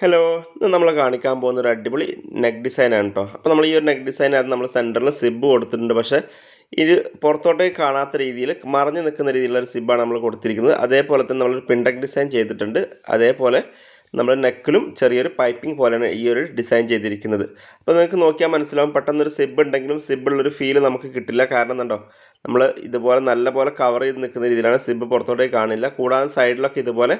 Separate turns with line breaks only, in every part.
Hello നമ്മൾ കാണിക്കാൻ പോകുന്ന ഒരു അടിപൊളി നെക്ക് ഡിസൈനാണ് കേട്ടോ അപ്പോൾ നമ്മൾ ഈ ഒരു നെക്ക് ഡിസൈനകത്ത് നമ്മൾ സെന്ററിൽ സിബ് കൊടുത്തിട്ടുണ്ട്. പക്ഷേ ഇത് പുറത്തോട്ടേക്ക് കാണാത്ത രീതിയിൽ മറഞ്ഞു നിൽക്കുന്ന രീതിയിലുള്ള ഒരു സിബാണ് നമ്മൾ കൊടുത്തിരിക്കുന്നത്. അതേപോലെ തന്നെ നമ്മളൊരു പിൻഡക് ഡിസൈൻ ചെയ്തിട്ടുണ്ട്. അതേപോലെ നമ്മൾ നെക്കിലും ചെറിയൊരു പൈപ്പിംഗ് പോലെയാണ് ഈ ഒരു ഡിസൈൻ ചെയ്തിരിക്കുന്നത്. അപ്പോൾ നിങ്ങൾക്ക് നോക്കിയാൽ മനസ്സിലാവും പെട്ടെന്നൊരു സിബ് ഉണ്ടെങ്കിലും സിബുള്ളൊരു ഫീൽ നമുക്ക് കിട്ടില്ല. കാരണം എന്നുണ്ടോ നമ്മൾ ഇതുപോലെ നല്ലപോലെ കവർ ചെയ്ത് നിൽക്കുന്ന രീതിയിലാണ് സിബ് പുറത്തോട്ടേക്ക് കാണില്ല. കൂടാതെ സൈഡിലൊക്കെ ഇതുപോലെ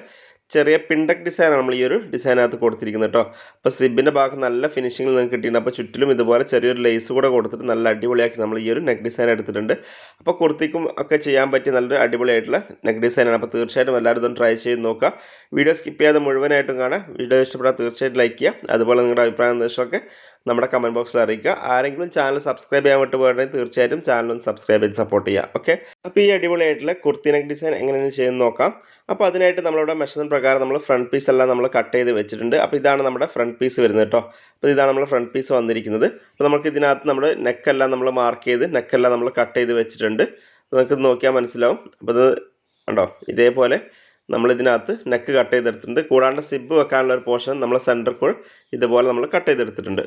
ചെറിയ പിണ്ടക് ഡിസൈനാണ് നമ്മൾ ഈ ഒരു ഡിസൈനകത്ത് കൊടുത്തിരിക്കുന്നത് കേട്ടോ അപ്പോൾ സിബിന്റെ ഭാഗം നല്ല ഫിനിഷിങ്ങിൽ നിങ്ങൾക്ക് കിട്ടിയിട്ടുണ്ട്. അപ്പോൾ ചുറ്റിലും ഇതുപോലെ ചെറിയൊരു ലേസ് കൂടെ കൊടുത്തിട്ട് നല്ല അടിപൊളിയാക്കി നമ്മൾ ഈ ഒരു നെക്ക് ഡിസൈൻ എടുത്തിട്ടുണ്ട്. അപ്പോൾ കുർത്തിക്കും ഒക്കെ ചെയ്യാൻ പറ്റിയ നല്ലൊരു അടിപൊളിയായിട്ടുള്ള നെക്ക് ഡിസൈനാണ് അപ്പോൾ തീർച്ചയായിട്ടും എല്ലാവരും ഇതൊന്ന് ട്രൈ ചെയ്ത് നോക്കുക. വീഡിയോ സ്കിപ്പ് ചെയ്യാതെ മുഴുവനായിട്ടും കാണാം വീഡിയോ ഇഷ്ടപ്പെട്ടാൽ തീർച്ചയായിട്ടും ലൈക്ക് ചെയ്യുക. അതുപോലെ നിങ്ങളുടെ അഭിപ്രായ നിർദ്ദേശമൊക്കെ നമ്മുടെ കമന്റ് ബോക്സിൽ അറിയിക്കുക. ആരെങ്കിലും ചാനൽ സബ്സ്ക്രൈബ് ചെയ്യാൻ വിട്ട് പോകണമെങ്കിൽ തീർച്ചയായിട്ടും ചാനൽ ഒന്ന് സബ്സ്ക്രൈബ് ചെയ്ത് സപ്പോർട്ട് ചെയ്യുക. ഓക്കെ അപ്പോൾ ഈ അടിപൊളിയായിട്ടുള്ള കുർത്തി നെക്ക് ഡിസൈൻ എങ്ങനെയാണ് ചെയ്യുന്നത് നോക്കാം. അപ്പോൾ അതിനായിട്ട് നമ്മളിവിടെ മെഷർമെന്റ് പ്രകാരം നമ്മൾ ഫ്രണ്ട് പീസ് എല്ലാം നമ്മൾ കട്ട് ചെയ്ത് വെച്ചിട്ടുണ്ട്. അപ്പോൾ ഇതാണ് നമ്മുടെ ഫ്രണ്ട് പീസ് വരുന്നത് കേട്ടോ. അപ്പോൾ ഇതാണ് നമ്മുടെ ഫ്രണ്ട് പീസ് വന്നിരിക്കുന്നത്. അപ്പോൾ നമുക്ക് ഇതിനകത്ത് നമ്മൾ നെക്കെല്ലാം നമ്മൾ മാർക്ക് ചെയ്ത് നെക്കെല്ലാം നമ്മൾ കട്ട് ചെയ്ത് വെച്ചിട്ടുണ്ട്. നിങ്ങൾക്ക് നോക്കിയാൽ മനസ്സിലാവും. അപ്പോൾ ഇത് കണ്ടോ? ഇതേപോലെ നമ്മൾ ഇതിനകത്ത് നെക്ക് കട്ട് ചെയ്തെടുത്തിട്ടുണ്ട്. കൂടാണ്ട് സിബ് വെക്കാനുള്ള ഒരു പോർഷൻ നമ്മൾ സെന്റർ കൂടെ ഇതുപോലെ നമ്മൾ കട്ട് ചെയ്തെടുത്തിട്ടുണ്ട്.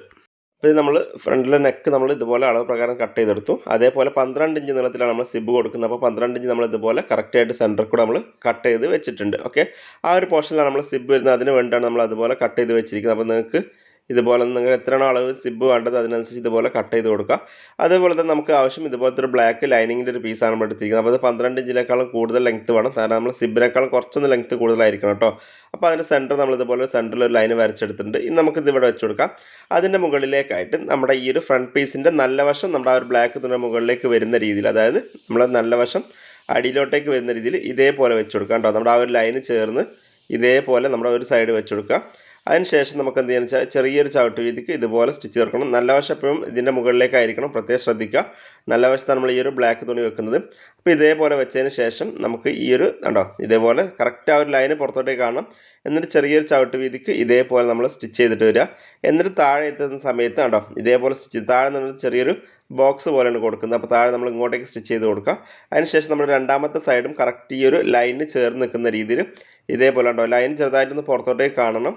അപ്പോൾ ഇത് നമ്മൾ ഫ്രണ്ടിലെ നെക്ക് നമ്മൾ ഇതുപോലെ അളവ് പ്രകാരം കട്ട് ചെയ്തെടുത്തു. അതേപോലെ പന്ത്രണ്ട് ഇഞ്ച് നീളത്തിലാണ് നമ്മൾ സിബ് കൊടുക്കുന്നത്. അപ്പോൾ പന്ത്രണ്ട് ഇഞ്ച് നമ്മൾ ഇതുപോലെ കറക്റ്റായിട്ട് സെന്റർ കൂടെ നമ്മൾ കട്ട് ചെയ്ത് വെച്ചിട്ടുണ്ട്. ഓക്കെ ആ ഒരു പോർഷനിലാണ് നമ്മൾ സിബ് വരുന്നത്. അതിന് വേണ്ടിയാണ് നമ്മൾ അതുപോലെ കട്ട് ചെയ്ത് വെച്ചിരിക്കുന്നത്. അപ്പോൾ നിങ്ങൾക്ക് ഇതുപോലെ നിങ്ങൾ എത്രയാണോ അളവ് സിബ് വേണ്ടത് അതിനനുസരിച്ച് ഇതുപോലെ കട്ട് ചെയ്ത് കൊടുക്കുക. അതേപോലെ തന്നെ നമുക്ക് ആവശ്യം ഇതുപോലത്തെ ഒരു ബ്ലാക്ക് ലൈനിങ്ങിന്റെ ഒരു പീസാണ് നമ്മൾ എടുത്തിരിക്കുന്നത് അപ്പോൾ അത് പന്ത്രണ്ട് ഇഞ്ചിനേക്കാളും കൂടുതൽ ലെങ്ത് വേണം. കാരണം നമ്മൾ സിബിനേക്കാളും കുറച്ചൊന്ന് ലെങ്ത്ത് കൂടുതലായിരിക്കണം കേട്ടോ. അപ്പോൾ അതിന്റെ സെന്റർ നമ്മൾ ഇതുപോലെ സെന്ററിൽ ഒരു ലൈൻ വരച്ചെടുത്തിട്ടുണ്ട്. ഇനി നമുക്ക് ഇതിവിടെ വെച്ച് കൊടുക്കാം. അതിന്റെ മുകളിലേക്കായിട്ട് നമ്മുടെ ഈ ഒരു ഫ്രണ്ട് പീസിന്റെ നല്ല വശം നമ്മുടെ ആ ഒരു ബ്ലാക്ക് തുണി മുകളിലേക്ക് വരുന്ന രീതിയിൽ അതായത് നമ്മൾ നല്ല വശം അടിയിലോട്ടേക്ക് വരുന്ന രീതിയിൽ ഇതേപോലെ വെച്ച് കൊടുക്കാം കേട്ടോ. നമ്മുടെ ആ ഒരു ലൈന് ചേർന്ന് ഇതേപോലെ നമ്മുടെ ഒരു സൈഡ് വെച്ച് കൊടുക്കുക. അതിനുശേഷം നമുക്ക് എന്ത് ചെയ്യാന്ന് വെച്ചാൽ ചെറിയൊരു ചവിട്ട് വീതിക്ക് ഇതുപോലെ സ്റ്റിച്ച് ചേർക്കണം. നല്ല വശം എപ്പോഴും ഇതിന്റെ മുകളിലേക്കായിരിക്കണം. പ്രത്യേകം ശ്രദ്ധിക്കുക. നല്ല വശത്താണ് നമ്മൾ ഈ ഒരു ബ്ലാക്ക് തുണി വെക്കുന്നത്. അപ്പോൾ ഇതേപോലെ വെച്ചതിന് ശേഷം നമുക്ക് ഈ ഒരു കണ്ടോ ഇതേപോലെ കറക്റ്റ് ആ ഒരു ലൈന് പുറത്തോട്ടേക്ക് കാണണം. എന്നിട്ട് ചെറിയൊരു ചവിട്ട് വീതിക്ക് ഇതേപോലെ നമ്മൾ സ്റ്റിച്ച് ചെയ്തിട്ട് വരിക. എന്നിട്ട് താഴെ എത്തുന്ന സമയത്ത് കണ്ടോ ഇതേപോലെ സ്റ്റിച്ച് താഴെ നമ്മൾ ചെറിയൊരു ബോക്സ് പോലെയാണ് കൊടുക്കുന്നത്. അപ്പോൾ താഴെ നമ്മൾ ഇങ്ങോട്ടേക്ക് സ്റ്റിച്ച് ചെയ്ത് കൊടുക്കുക. അതിനുശേഷം നമ്മൾ രണ്ടാമത്തെ സൈഡും കറക്റ്റ് ഈ ഒരു ലൈനിന് ചേർന്ന് നിൽക്കുന്ന രീതിയിൽ ഇതേപോലെ ഉണ്ടോ ലൈൻ ചെറുതായിട്ടൊന്ന് പുറത്തോട്ടേക്ക് കാണണം.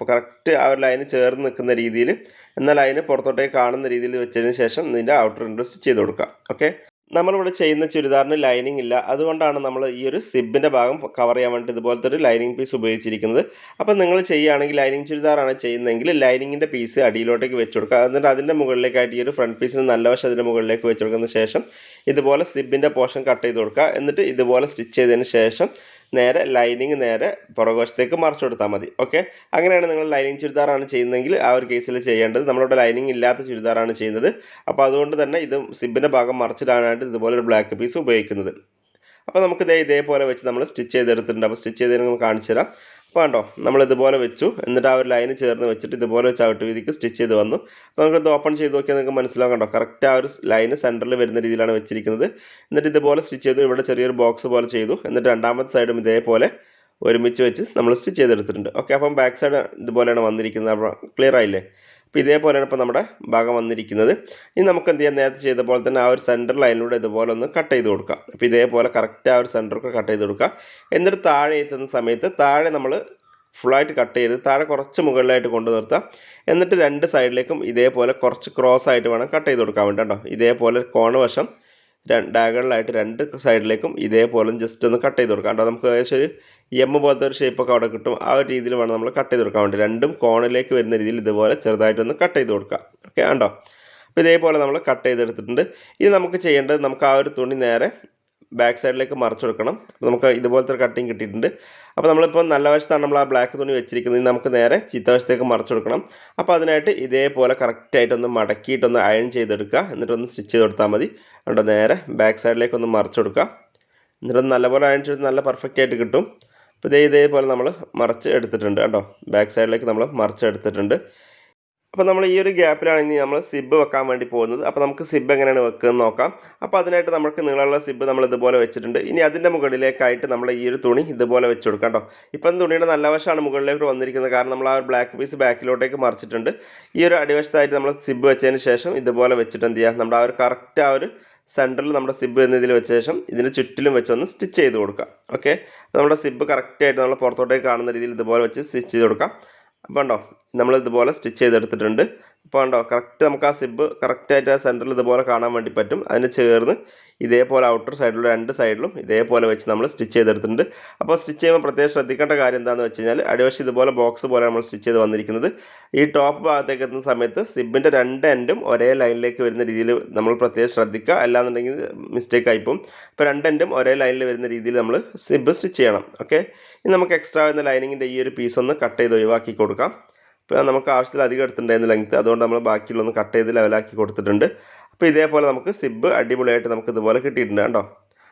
അപ്പോൾ കറക്റ്റ് ആ ഒരു ലൈന് ചേർന്ന് നിൽക്കുന്ന രീതിയിൽ എന്നാൽ ലൈന് പുറത്തോട്ടേക്ക് കാണുന്ന രീതിയിൽ വെച്ചതിന് ശേഷം ഇതിന്റെ ഔട്ടർ ഇൻട്രസ്റ്റ് ചെയ്ത് കൊടുക്കുക. ഓക്കെ നമ്മളിവിടെ ചെയ്യുന്ന ചുരിദാറിന് ലൈനിങ് ഇല്ല. അതുകൊണ്ടാണ് നമ്മൾ ഈ ഒരു സിബിന്റെ ഭാഗം കവർ ചെയ്യാൻ വേണ്ടി ഇതുപോലത്തെ ഒരു ലൈനിങ് പീസ് ഉപയോഗിച്ചിരിക്കുന്നത്. അപ്പോൾ നിങ്ങൾ ചെയ്യുകയാണെങ്കിൽ ലൈനിങ് ചുരിദാറാണ് ചെയ്യുന്നതെങ്കിൽ ലൈനിങ്ങിന്റെ പീസ് അടിയിലോട്ടേക്ക് വെച്ച് കൊടുക്കുക. എന്നിട്ട് അതിന്റെ മുകളിലേക്കായിട്ട് ഈ ഒരു ഫ്രണ്ട് പീസിന് നല്ല വശം അതിന്റെ മുകളിലേക്ക് വെച്ച് കൊടുക്കുന്ന ശേഷം ഇതുപോലെ സിബിന്റെ പോർഷൻ കട്ട് ചെയ്ത് കൊടുക്കുക. എന്നിട്ട് ഇതുപോലെ സ്റ്റിച്ച് ചെയ്തതിന് ശേഷം നേരെ ലൈനിങ് നേരെ പുറകോശത്തേക്ക് മറിച്ച് കൊടുത്താൽ മതി. ഓക്കെ? അങ്ങനെയാണ് നിങ്ങൾ ലൈനിങ് ചുരിദാറാണ് ചെയ്യുന്നതെങ്കിൽ ആ ഒരു കേസിൽ ചെയ്യേണ്ടത്. നമ്മളിവിടെ ലൈനിങ് ഇല്ലാത്ത ചുരിദാറാണ് ചെയ്യുന്നത്. അപ്പോൾ അതുകൊണ്ട് തന്നെ ഇത് സിബിന്റെ ഭാഗം മറിച്ചിടാനായിട്ട് ഇതുപോലെ ഒരു ബ്ലാക്ക് പീസ് ഉപയോഗിക്കുന്നത്. അപ്പോൾ നമുക്ക് ഇതേ ഇതേപോലെ വെച്ച് നമ്മൾ സ്റ്റിച്ച് ചെയ്തെടുത്തിട്ടുണ്ട്. അപ്പോൾ സ്റ്റിച്ച് ചെയ്ത് കാണിച്ചു തരാം. അപ്പോൾ കണ്ടോ? നമ്മൾ ഇതുപോലെ വെച്ചു. എന്നിട്ട് ആ ഒരു ലൈന് ചേർന്ന് വെച്ചിട്ട് ഇതുപോലെ ചവിട്ട് വീതിക്ക് സ്റ്റിച്ച് ചെയ്ത് വന്നു. അപ്പോൾ നമുക്ക് ഇത് ഓപ്പൺ ചെയ്ത് നോക്കിയാൽ നിങ്ങൾക്ക് മനസ്സിലാവും കണ്ടോ? കറക്റ്റ് ആ ഒരു ലൈന് സെന്ററിൽ വരുന്ന രീതിയിലാണ് വെച്ചിരിക്കുന്നത്. എന്നിട്ട് ഇതുപോലെ സ്റ്റിച്ച് ചെയ്തു. ഇവിടെ ചെറിയൊരു ബോക്സ് പോലെ ചെയ്തു. എന്നിട്ട് രണ്ടാമത്തെ സൈഡും ഇതേപോലെ ഒരുമിച്ച് വെച്ച് നമ്മൾ സ്റ്റിച്ച് ചെയ്തെടുത്തിട്ടുണ്ട്. ഓക്കെ അപ്പം ബാക്ക് സൈഡ് ഇതുപോലെയാണ് വന്നിരിക്കുന്നത്. അപ്പോൾ ക്ലിയർ ആയില്ലേ? അപ്പോൾ ഇതേപോലെയാണ് ഇപ്പോൾ നമ്മുടെ ഭാഗം വന്നിരിക്കുന്നത്. ഇനി നമുക്ക് എന്ത് ചെയ്യാം? നേരത്തെ ചെയ്ത പോലെ തന്നെ ആ ഒരു സെന്റർ ലൈനിലൂടെ ഇതുപോലെ ഒന്ന് കട്ട് ചെയ്ത് കൊടുക്കാം. അപ്പോൾ ഇതേപോലെ കറക്റ്റ് ആ ഒരു സെന്ററൊക്കെ കട്ട് ചെയ്ത് കൊടുക്കുക എന്നിട്ട് താഴെ എത്തുന്ന സമയത്ത് താഴെ നമ്മൾ ഫുള്ളായിട്ട് കട്ട് ചെയ്ത് താഴെ കുറച്ച് മുകളിലായിട്ട് കൊണ്ടു നിർത്താം. എന്നിട്ട് രണ്ട് സൈഡിലേക്കും ഇതേപോലെ കുറച്ച് ക്രോസ് ആയിട്ട് വേണം കട്ട് ചെയ്ത് കൊടുക്കാൻ വേണ്ടി കേട്ടോ. ഇതേപോലെ കോണ് വശം ഡയഗണലായിട്ട് രണ്ട് സൈഡിലേക്കും ഇതേപോലെ ജസ്റ്റ് ഒന്ന് കട്ട് ചെയ്ത് കൊടുക്കാം. കേട്ടോ നമുക്ക് ഏകദേശം ഒരു എം പോലത്തെ ഒരു ഷേപ്പൊക്കെ അവിടെ കിട്ടും. ആ ഒരു രീതിയിൽ വേണം നമ്മൾ കട്ട് ചെയ്ത് കൊടുക്കാൻ വേണ്ടി. രണ്ടും കോണിലേക്ക് വരുന്ന രീതിയിൽ ഇതുപോലെ ചെറുതായിട്ടൊന്ന് കട്ട് ചെയ്ത് കൊടുക്കാം ഓക്കെ ആണ്ടോ അപ്പോൾ ഇതേപോലെ നമ്മൾ കട്ട് ചെയ്തെടുത്തിട്ടുണ്ട്. ഇനി നമുക്ക് ചെയ്യേണ്ടത് നമുക്ക് ആ ഒരു തുണി നേരെ ബാക്ക് സൈഡിലേക്ക് മറിച്ച് കൊടുക്കണം. നമുക്ക് ഇതുപോലത്തെ ഒരു കട്ടിങ് കിട്ടിയിട്ടുണ്ട്. അപ്പോൾ നമ്മളിപ്പോൾ നല്ല വശത്താണ് നമ്മൾ ആ ബ്ലാക്ക് തുണി വെച്ചിരിക്കുന്നത്. നമുക്ക് നേരെ ചീത്ത വശത്തേക്ക് മറിച്ച് കൊടുക്കണം. അപ്പോൾ അതിനായിട്ട് ഇതേപോലെ കറക്റ്റായിട്ടൊന്ന് മടക്കിയിട്ടൊന്ന് അയൺ ചെയ്തെടുക്കുക. എന്നിട്ടൊന്ന് സ്റ്റിച്ച് ചെയ്ത് കൊടുത്താൽ മതി. അതുകൊണ്ട് നേരെ ബാക്ക് സൈഡിലേക്ക് ഒന്ന് മറിച്ച് കൊടുക്കുക. എന്നിട്ടൊന്ന് നല്ലപോലെ അയൺ ചെയ്ത് നല്ല പെർഫെക്റ്റ് ആയിട്ട് കിട്ടും. അപ്പോൾ ഇതേ ഇതേപോലെ നമ്മൾ മറിച്ച് എടുത്തിട്ടുണ്ട്. കേട്ടോ ബാക്ക് സൈഡിലേക്ക് നമ്മൾ മറിച്ച് എടുത്തിട്ടുണ്ട്. അപ്പോൾ നമ്മൾ ഈ ഒരു ഗ്യാപ്പിലാണ് ഇനി നമ്മൾ സിബ് വെക്കാൻ വേണ്ടി പോകുന്നത്. അപ്പോൾ നമുക്ക് സിബ് എങ്ങനെയാണ് വെക്കുന്നത് നോക്കാം. അപ്പോൾ അതിനായിട്ട് നമുക്ക് നീളമുള്ള സിബ് നമ്മൾ ഇതുപോലെ വെച്ചിട്ടുണ്ട്. ഇനി അതിന്റെ മുകളിലേക്കായിട്ട് നമ്മൾ ഈ ഒരു തുണി ഇതുപോലെ വെച്ച് കൊടുക്കാം കേട്ടോ. ഇപ്പം തുണിയുടെ നല്ല വശമാണ് മുകളിലേക്ക് വന്നിരിക്കുന്നത്. കാരണം നമ്മൾ ആ ഒരു ബ്ലാക്ക് പീസ് ബാക്കിലോട്ടേക്ക് മറിച്ചിട്ടുണ്ട്. ഈ ഒരു അടിവശത്തായിട്ട് നമ്മൾ സിബ് വെച്ചതിന് ശേഷം ഇതുപോലെ വെച്ചിട്ട് എന്ത് ചെയ്യുക നമ്മുടെ ആ ഒരു കറക്റ്റ് ആ ഒരു സെന്ററിൽ നമ്മുടെ സിബ് എന്നതിൽ വെച്ച ശേഷം ഇതിന് ചുറ്റിലും വെച്ചൊന്ന് സ്റ്റിച്ച് ചെയ്ത് കൊടുക്കുക ഓക്കെ നമ്മുടെ സിബ് കറക്റ്റായിട്ട് നമ്മൾ പുറത്തോട്ടേക്ക് കാണുന്ന രീതിയിൽ ഇതുപോലെ വെച്ച് സ്റ്റിച്ച് ചെയ്ത് കൊടുക്കാം. അപ്പോൾ ഉണ്ടോ നമ്മൾ ഇതുപോലെ സ്റ്റിച്ച് ചെയ്തെടുത്തിട്ടുണ്ട്. അപ്പോൾ ഉണ്ടോ കറക്റ്റ് നമുക്ക് ആ സിബ് കറക്റ്റായിട്ട് ആ സെന്ററിൽ ഇതുപോലെ കാണാൻ വേണ്ടി പറ്റും. അതിന് ചേർന്ന് ഇതേപോലെ ഔട്ടർ സൈഡിലും രണ്ട് സൈഡിലും ഇതേപോലെ വെച്ച് നമ്മൾ സ്റ്റിച്ച് ചെയ്തെടുത്തിട്ടുണ്ട്. അപ്പോൾ സ്റ്റിച്ച് ചെയ്യുമ്പോൾ പ്രത്യേകം ശ്രദ്ധിക്കേണ്ട കാര്യം എന്താണെന്ന് വെച്ച് കഴിഞ്ഞാൽ അടിവശം ഇതുപോലെ ബോക്സ് പോലെ നമ്മൾ സ്റ്റിച്ച് ചെയ്ത് വന്നിരിക്കുന്നത്. ഈ ടോപ്പ് ഭാഗത്തേക്ക് എത്തുന്ന സമയത്ത് സിബിന്റെ രണ്ട് എൻഡും ഒരേ ലൈനിലേക്ക് വരുന്ന രീതിയിൽ നമ്മൾ പ്രത്യേകം ശ്രദ്ധിക്കുക. അല്ലാന്നുണ്ടെങ്കിൽ മിസ്റ്റേക്ക് ആയിപ്പോവും അപ്പോൾ രണ്ട് എൻഡും ഒരേ ലൈനിൽ വരുന്ന രീതിയിൽ നമ്മൾ സിബ് സ്റ്റിച്ച് ചെയ്യണം. ഓക്കെ? ഇനി നമുക്ക് എക്സ്ട്രാ വരുന്ന ലൈനിങ്ങിന്റെ ഈ ഒരു പീസ് ഒന്ന് കട്ട് ചെയ്ത് ഒഴിവാക്കി കൊടുക്കാം. ഇപ്പോൾ നമുക്ക് ആവശ്യത്തിൽ അധികം എടുത്തിട്ടുണ്ടായിരുന്ന ലെങ്ത്ത് അതുകൊണ്ട് നമ്മൾ ബാക്കിയുള്ളൊന്ന് കട്ട് ചെയ്ത് ലെവലാക്കി കൊടുത്തിട്ടുണ്ട്. അപ്പോൾ ഇതേപോലെ നമുക്ക് സിബ് അടിപൊളിയായിട്ട് നമുക്ക് ഇതുപോലെ കിട്ടിയിട്ടുണ്ട് കേട്ടോ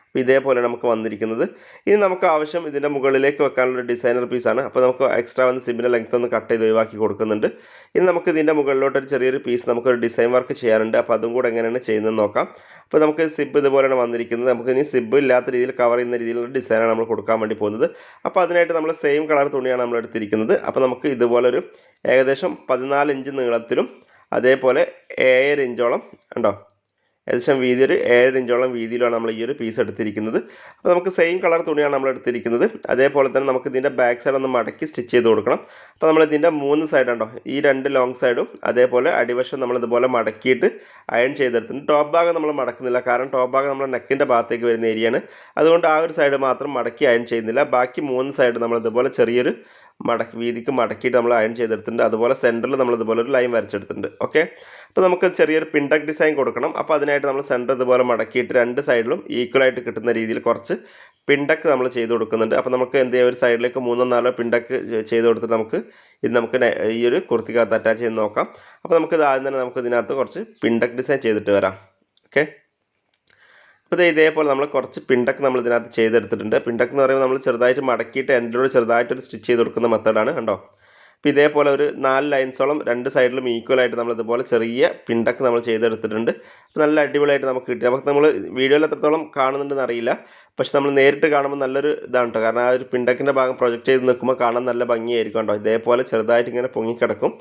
അപ്പോൾ ഇതേപോലെ നമുക്ക് വന്നിരിക്കുന്നത്. ഇനി നമുക്ക് ആവശ്യം ഇതിന്റെ മുകളിലേക്ക് വെക്കാനുള്ള ഡിസൈനർ പീസാണ് അപ്പോൾ നമുക്ക് എക്സ്ട്രാ വന്ന് സിബിന്റെ ലെങ്ത് ഒന്ന് കട്ട് ചെയ്ത് ഒഴിവാക്കി കൊടുക്കുന്നുണ്ട്. ഇനി നമുക്ക് ഇതിന്റെ മുകളിലോട്ട് ഒരു ചെറിയൊരു പീസ് നമുക്കൊരു ഡിസൈൻ വർക്ക് ചെയ്യാനുണ്ട്. അപ്പോൾ അതും കൂടെ എങ്ങനെയാണ് ചെയ്യുന്നത് നോക്കാം. അപ്പോൾ നമുക്ക് സിബ് ഇതുപോലെയാണ് വന്നിരിക്കുന്നത്. നമുക്ക് ഇനി സിബ് ഇല്ലാത്ത രീതിയിൽ കവർ ചെയ്യുന്ന രീതിയിലുള്ള ഡിസൈനാണ് നമ്മൾ കൊടുക്കാൻ വേണ്ടി പോകുന്നത്. അപ്പോൾ അതിനായിട്ട് നമ്മൾ സെയിം കളർ തുണിയാണ് നമ്മൾ എടുത്തിരിക്കുന്നത്. അപ്പോൾ നമുക്ക് ഇതുപോലൊരു ഏകദേശം പതിനാല് ഇഞ്ച് നീളത്തിലും അതേപോലെ ഏഴര ഇഞ്ചോളം ഉണ്ടോ ഏകദേശം വീതി ഒരു ഏഴര ഇഞ്ചോളം വീതിയിലാണ് നമ്മൾ ഈ ഒരു പീസ് എടുത്തിരിക്കുന്നത്. അപ്പോൾ നമുക്ക് സെയിം കളർ തുണിയാണ് നമ്മൾ എടുത്തിരിക്കുന്നത്. അതേപോലെ തന്നെ നമുക്ക് ഇതിന്റെ ബാക്ക് സൈഡ് ഒന്ന് മടക്കി സ്റ്റിച്ച് ചെയ്ത് കൊടുക്കണം. അപ്പോൾ നമ്മൾ ഇതിന്റെ മൂന്ന് സൈഡ് ഉണ്ടോ? ഈ രണ്ട് ലോങ് സൈഡും അതേപോലെ അടിവശം നമ്മൾ ഇതുപോലെ മടക്കിയിട്ട് അയൺ ചെയ്തെടുത്തിട്ടുണ്ട്. ടോപ്പ് ഭാഗം നമ്മൾ മടക്കുന്നില്ല. കാരണം ടോപ്പ് ഭാഗം നമ്മുടെ നെക്കിന്റെ ഭാഗത്തേക്ക് വരുന്ന ഏരിയയാണ് അതുകൊണ്ട് ആ ഒരു സൈഡ് മാത്രം മടക്കി അയൺ ചെയ്യുന്നില്ല. ബാക്കി മൂന്ന് സൈഡ് നമ്മൾ ഇതുപോലെ ചെറിയൊരു മടക്കി വീതിക്ക് മടക്കിയിട്ട് നമ്മൾ അയൺ ചെയ്തെടുത്തിട്ടുണ്ട്. അതുപോലെ സെന്ററിൽ നമ്മൾ ഇതുപോലെ ഒരു ലൈൻ വരച്ചെടുത്തിട്ടുണ്ട്. ഓക്കെ അപ്പോൾ നമുക്ക് ചെറിയൊരു പിണ്ടക് ഡിസൈൻ കൊടുക്കണം. അപ്പോൾ അതിനായിട്ട് നമ്മൾ സെന്റർ ഇതുപോലെ മടക്കിയിട്ട് രണ്ട് സൈഡിലും ഈക്വലായിട്ട് കിട്ടുന്ന രീതിയിൽ കുറച്ച് പിണ്ടക്ക് നമ്മൾ ചെയ്ത് കൊടുക്കുന്നുണ്ട്. അപ്പോൾ നമുക്ക് എന്ത് ചെയ്യാം? ഒരു സൈഡിലേക്ക് മൂന്നോ നാലോ പിണ്ടക്ക് ചെയ്ത് കൊടുത്തിട്ട് നമുക്ക് ഇത് നമുക്ക് ഈ ഒരു കുർത്തിക്കകത്ത് അറ്റാച്ച് ചെയ്ത് നോക്കാം. അപ്പോൾ നമുക്ക് ഇത് ആദ്യം തന്നെ നമുക്ക് ഇതിനകത്ത് കുറച്ച് പിണ്ടക് ഡിസൈൻ ചെയ്തിട്ട് വരാം. ഓക്കെ അപ്പോൾ ഇതേപോലെ നമ്മൾ കുറച്ച് പിണ്ടക്ക് നമ്മൾ ഇതിനകത്ത് ചെയ്തെടുത്തിട്ടുണ്ട്. പിണ്ടക്ക് എന്ന് പറയുമ്പോൾ നമ്മൾ ചെറുതായിട്ട് മടക്കിയിട്ട് എൻഡിലൂടെ ചെറുതായിട്ടൊരു സ്റ്റിച്ച് ചെയ്ത് കൊടുക്കുന്ന മെത്തേഡാണ് കണ്ടോ? അപ്പോൾ ഇതേപോലെ ഒരു നാല് ലൈൻസോളം രണ്ട് സൈഡിലും ഈക്വലായിട്ട് നമ്മൾ ഇതുപോലെ ചെറിയ പിണ്ടക്ക് നമ്മൾ ചെയ്തെടുത്തിട്ടുണ്ട്. അപ്പോൾ നല്ല അടിപൊളിയായിട്ട് നമുക്ക് കിട്ടി. അപ്പോൾ നമ്മൾ വീഡിയോയിൽ എത്രത്തോളം കാണുന്നുണ്ടെന്ന് അറിയില്ല. പക്ഷെ നമ്മൾ നേരിട്ട് കാണുമ്പോൾ നല്ലൊരു ഇതാണ് കേട്ടോ കാരണം ആ ഒരു പിണ്ടക്കിന്റെ ഭാഗം പ്രൊജക്റ്റ് ചെയ്ത് നിൽക്കുമ്പോൾ കാണാൻ നല്ല ഭംഗിയായിരിക്കും കേട്ടോ ഇതേപോലെ ചെറുതായിട്ട് ഇങ്ങനെ പൊങ്ങിക്കിടക്കും.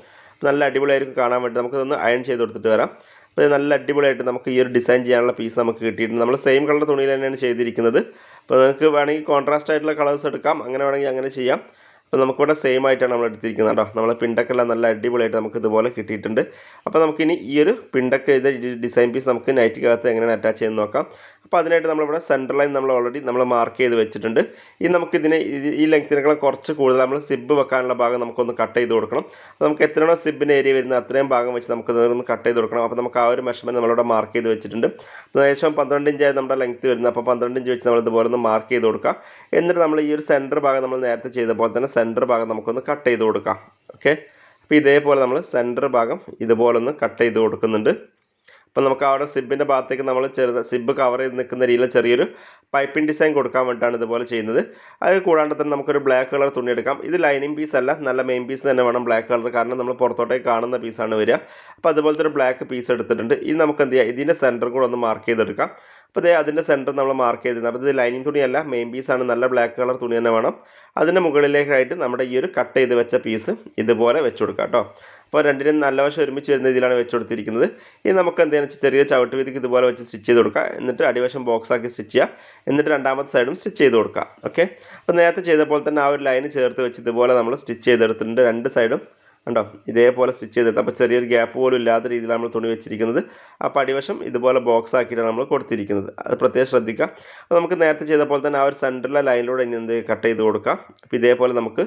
നല്ല അടിപൊളിയായിരിക്കും കാണാൻ വേണ്ടി. നമുക്കിതൊന്ന് അയൺ ചെയ്ത് കൊടുത്തിട്ട് വരാം. അപ്പോൾ നല്ല അടിപൊളിയായിട്ട് നമുക്ക് ഈ ഒരു ഡിസൈൻ ചെയ്യാനുള്ള പീസ് നമുക്ക് കിട്ടിയിട്ടുണ്ട്. നമ്മൾ സെയിം കളർ തുണിയിൽ തന്നെയാണ് ചെയ്തിരിക്കുന്നത്. അപ്പോൾ നിങ്ങൾക്ക് വേണമെങ്കിൽ കോൺട്രാസ്റ്റ് ആയിട്ടുള്ള കളേഴ്സ് എടുക്കാം. അങ്ങനെ വേണമെങ്കിൽ അങ്ങനെ ചെയ്യാം. അപ്പോൾ നമുക്കിവിടെ സെയിം ആയിട്ടാണ് നമ്മൾ എടുത്തിരിക്കുന്നത് കേട്ടോ. നമ്മളെ പിണ്ടക്കെല്ലാം നല്ല അടിപൊളിയായിട്ട് നമുക്ക് ഇതുപോലെ കിട്ടിയിട്ടുണ്ട്. അപ്പോൾ നമുക്കിനി ഈ ഒരു പിണ്ടക്ക് ചെയ്ത ഡിസൈൻ പീസ് നമുക്ക് നൈറ്റിക്കകത്ത് എങ്ങനെയാണ് അറ്റാച്ച് ചെയ്യുന്നത് നോക്കാം. അപ്പോൾ അതിനായിട്ട് നമ്മളിവിടെ സെന്റർ ലൈൻ നമ്മൾ ഓൾറെഡി നമ്മൾ മാർക്ക് ചെയ്ത് വെച്ചിട്ടുണ്ട്. ഇനി നമുക്കിതിനെ ഈ ലെങ്ത്തിനേക്കാളും കുറച്ച് കൂടുതൽ നമ്മൾ സിബ് വെക്കാനുള്ള ഭാഗം നമുക്കൊന്ന് കട്ട് ചെയ്ത് കൊടുക്കണം. നമുക്ക് എത്രയാണോ സിബിന്റെ ഏരിയ വരുന്നത് അത്രയും ഭാഗം വെച്ച് നമുക്ക് ഒന്ന് കട്ട് ചെയ്ത് കൊടുക്കണം. അപ്പോൾ നമുക്ക് ആ ഒരു മെഷർമെന്റ് നമ്മളിവിടെ മാർക്ക് ചെയ്ത് വെച്ചിട്ടുണ്ട്. ഏകദേശം പന്ത്രണ്ട് ഇഞ്ചായി നമ്മുടെ ലെങ്ത്ത് വരുന്നത്. അപ്പോൾ പന്ത്രണ്ട് ഇഞ്ച് വെച്ച് നമ്മൾ ഇതുപോലെ ഒന്ന് മാർക്ക് ചെയ്ത് കൊടുക്കുക എന്നിട്ട് നമ്മൾ ഈ ഒരു സെന്റർ ഭാഗം നമ്മൾ നേരത്തെ ചെയ്ത പോലെ തന്നെ സെന്റർ ഭാഗം നമുക്കൊന്ന് കട്ട് ചെയ്ത് കൊടുക്കാം. ഓക്കെ അപ്പോൾ ഇതേപോലെ നമ്മൾ സെന്റർ ഭാഗം ഇതുപോലെ ഒന്ന് കട്ട് ചെയ്ത് കൊടുക്കുന്നുണ്ട്. അപ്പോൾ നമുക്ക് അവിടെ സിബിന്റെ ഭാഗത്തേക്ക് നമ്മൾ ചെറുത് സിബ് കവർ ചെയ്ത് നിൽക്കുന്ന രീതിയിൽ ചെറിയൊരു പൈപ്പിംഗ് ഡിസൈൻ കൊടുക്കാൻ വേണ്ടിയിട്ടാണ് ഇതുപോലെ ചെയ്യുന്നത്. അത് കൂടാണ്ട് തന്നെ നമുക്കൊരു ബ്ലാക്ക് കളർ തുണി എടുക്കാം. ഇത് ലൈനിങ് പീസ് അല്ല നല്ല മെയിൻ പീസ് തന്നെ വേണം ബ്ലാക്ക് കളർ കാരണം നമ്മൾ പുറത്തോട്ടേക്ക് കാണുന്ന പീസാണ് വരിക. അപ്പോൾ അതുപോലത്തെ ഒരു ബ്ലാക്ക് പീസ് എടുത്തിട്ടുണ്ട്. ഇത് നമുക്ക് എന്ത് ചെയ്യാം? ഇതിന്റെ സെന്റർ കൂടെ ഒന്ന് മാർക്ക് ചെയ്തെടുക്കാം. അപ്പോൾ ദേ അതിന്റെ സെന്റർ നമ്മൾ മാർക്ക് ചെയ്തിട്ടുണ്ട്. അപ്പോൾ ഇത് ലൈനിങ് തുണിയല്ല മെയിൻ പീസാണ് നല്ല ബ്ലാക്ക് കളർ തുണി തന്നെ വേണം. അതിന്റെ മുകളിലേക്കായിട്ട് നമ്മുടെ ഈ ഒരു കട്ട് ചെയ്ത് വെച്ച പീസ് ഇതുപോലെ വെച്ച് കൊടുക്കാം കേട്ടോ. അപ്പോൾ രണ്ടിനും നല്ല വശം ഒരുമിച്ച് വരുന്ന രീതിയിലാണ് വെച്ച് കൊടുത്തിരിക്കുന്നത്. ഇനി നമുക്ക് എന്തെങ്കിലും വെച്ചാൽ ചെറിയ ചവിട്ട് വീതിക്ക് ഇതുപോലെ വെച്ച് സ്റ്റിച്ച് ചെയ്ത് കൊടുക്കുക എന്നിട്ട് അടിവശം ബോക്സ് ആക്കി സ്റ്റിച്ച് ചെയ്യുക എന്നിട്ട് രണ്ടാമത്തെ സൈഡും സ്റ്റിച്ച് ചെയ്ത് കൊടുക്കുക ഓക്കെ അപ്പോൾ നേരത്തെ ചെയ്ത പോലെ തന്നെ ആ ഒരു ലൈന് ചേർത്ത് വെച്ച് ഇതുപോലെ നമ്മൾ സ്റ്റിച്ച് ചെയ്തെടുത്തിട്ടുണ്ട് രണ്ട് സൈഡും കണ്ടോ? ഇതേപോലെ സ്റ്റിച്ച് ചെയ്തെടുത്ത്. അപ്പോൾ ചെറിയൊരു ഗ്യാപ്പ് പോലും ഇല്ലാത്ത രീതിയിലാണ് നമ്മൾ തുണി വെച്ചിരിക്കുന്നത്. അപ്പോൾ അടിവശം ഇതുപോലെ ബോക്സ് ആക്കിയിട്ടാണ് നമ്മൾ കൊടുത്തിരിക്കുന്നത്. അത് പ്രത്യേകം ശ്രദ്ധിക്കുക. അപ്പോൾ നമുക്ക് നേരത്തെ ചെയ്ത പോലെ തന്നെ ആ ഒരു സെന്ററിലെ ലൈനിലൂടെ ഇനി എന്ത് കട്ട് ചെയ്ത് കൊടുക്കാം. അപ്പോൾ ഇതേപോലെ നമുക്ക്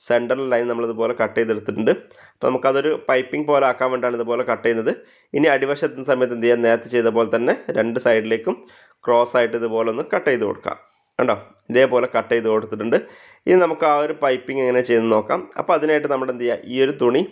സെന്ററിൽ ലൈൻ നമ്മളിതുപോലെ കട്ട് ചെയ്തെടുത്തിട്ടുണ്ട്. അപ്പോൾ നമുക്കതൊരു പൈപ്പിംഗ് പോലെ ആക്കാൻ വേണ്ടിയാണ് ഇതുപോലെ കട്ട് ചെയ്യുന്നത്. ഇനി അടിവശത്തിന് സമയത്ത് എന്ത് ചെയ്യാം? നേരത്തെ ചെയ്ത പോലെ തന്നെ രണ്ട് സൈഡിലേക്കും ക്രോസ് ആയിട്ട് ഇതുപോലെ ഒന്ന് കട്ട് ചെയ്ത് കൊടുക്കാം. കണ്ടോ? ഇതേപോലെ കട്ട് ചെയ്ത് കൊടുത്തിട്ടുണ്ട്. ഇനി നമുക്ക് ആ ഒരു പൈപ്പിംഗ് എങ്ങനെ ചെയ്ത് നോക്കാം. അപ്പോൾ അതിനായിട്ട് നമ്മൾ എന്ത് ചെയ്യുക ഈ ഒരു തുണി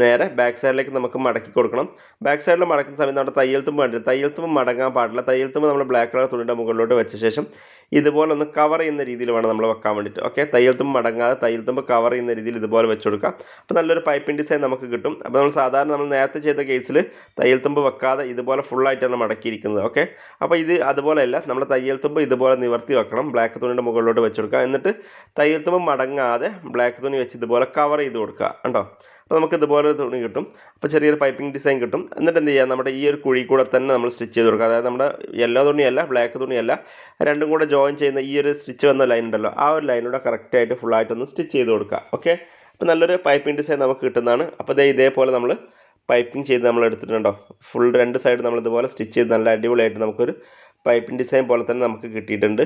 നേരെ ബാക്ക് സൈഡിലേക്ക് നമുക്ക് മടക്കി കൊടുക്കണം. ബാക്ക് സൈഡിൽ മടക്കുന്ന സമയത്ത് നമ്മുടെ തയ്യൽത്തുമ്പ് തുമ്പ് തയ്യൽത്തുമ്പ് തയ്യൽ തുമ്പ് മടങ്ങാൻ പാടില്ല. തയ്യൽത്തുമ്പ് നമ്മൾ ബ്ലാക്ക് കളർ തുണിയുടെ മുകളിലോട്ട് വെച്ച ശേഷം ഇതുപോലെ ഒന്ന് കവർ ചെയ്യുന്ന രീതിയിൽ വേണം നമ്മൾ വെക്കാൻ വേണ്ടിയിട്ട്. ഓക്കെ തയ്യൽ തുമ്പ് മടങ്ങാതെ തയ്യൽ തുമ്പ് കവർ ചെയ്യുന്ന രീതിയിൽ ഇതുപോലെ വെച്ച് കൊടുക്കാം. അപ്പോൾ നല്ലൊരു പൈപ്പിംഗ് ഡിസൈൻ നമുക്ക് കിട്ടും. അപ്പോൾ നമ്മൾ സാധാരണ നമ്മൾ നേരത്തെ ചെയ്ത കേസിൽ തയ്യൽ തുമ്പ് വെക്കാതെ ഇതുപോലെ ഫുള്ളായിട്ടാണ് മടക്കിയിരിക്കുന്നത്. ഓക്കെ അപ്പോൾ ഇത് അതുപോലെയല്ല നമ്മൾ തയ്യൽ തുമ്പ് ഇതുപോലെ നിവർത്തി വെക്കണം. ബ്ലാക്ക് തുണിയുടെ മുകളിലോട്ട് വെച്ച് എന്നിട്ട് തയ്യൽ തുമ്പ് മടങ്ങാതെ ബ്ലാക്ക് തുണി വെച്ച് ഇതുപോലെ കവർ ചെയ്ത് കൊടുക്കുക. കണ്ടോ? അപ്പോൾ നമുക്ക് ഇതുപോലെ തുണി കിട്ടും. അപ്പോൾ ചെറിയൊരു പൈപ്പിംഗ് ഡിസൈൻ കിട്ടും. എന്നിട്ട് എന്ത് ചെയ്യുക നമ്മുടെ ഈ ഒരു കുഴി കൂടെ തന്നെ നമ്മൾ സ്റ്റിച്ച് ചെയ്ത് കൊടുക്കുക. അതായത് നമ്മുടെ യെല്ലോ തുണിയല്ല ബ്ലാക്ക് തുണിയല്ല രണ്ടും കൂടെ ജോയിൻ ചെയ്യുന്ന ഈ ഒരു സ്റ്റിച്ച് വന്ന ലൈൻ ഉണ്ടല്ലോ ആ ഒരു ലൈനൂടെ കറക്റ്റായിട്ട് ഫുള്ളായിട്ടൊന്ന് സ്റ്റിച്ച് ചെയ്ത് കൊടുക്കുക. ഓക്കെ അപ്പോൾ നല്ലൊരു പൈപ്പിംഗ് ഡിസൈൻ നമുക്ക് കിട്ടുന്നതാണ്. അപ്പോൾ ഇതേ ഇതേപോലെ നമ്മൾ പൈപ്പിംഗ് ചെയ്ത് നമ്മൾ എടുത്തിട്ടുണ്ടോ? ഫുൾ രണ്ട് സൈഡ് നമ്മൾ ഇതുപോലെ സ്റ്റിച്ച് ചെയ്ത് നല്ല അടിപൊളിയായിട്ട് നമുക്കൊരു പൈപ്പിംഗ് ഡിസൈൻ പോലെ തന്നെ നമുക്ക് കിട്ടിയിട്ടുണ്ട്.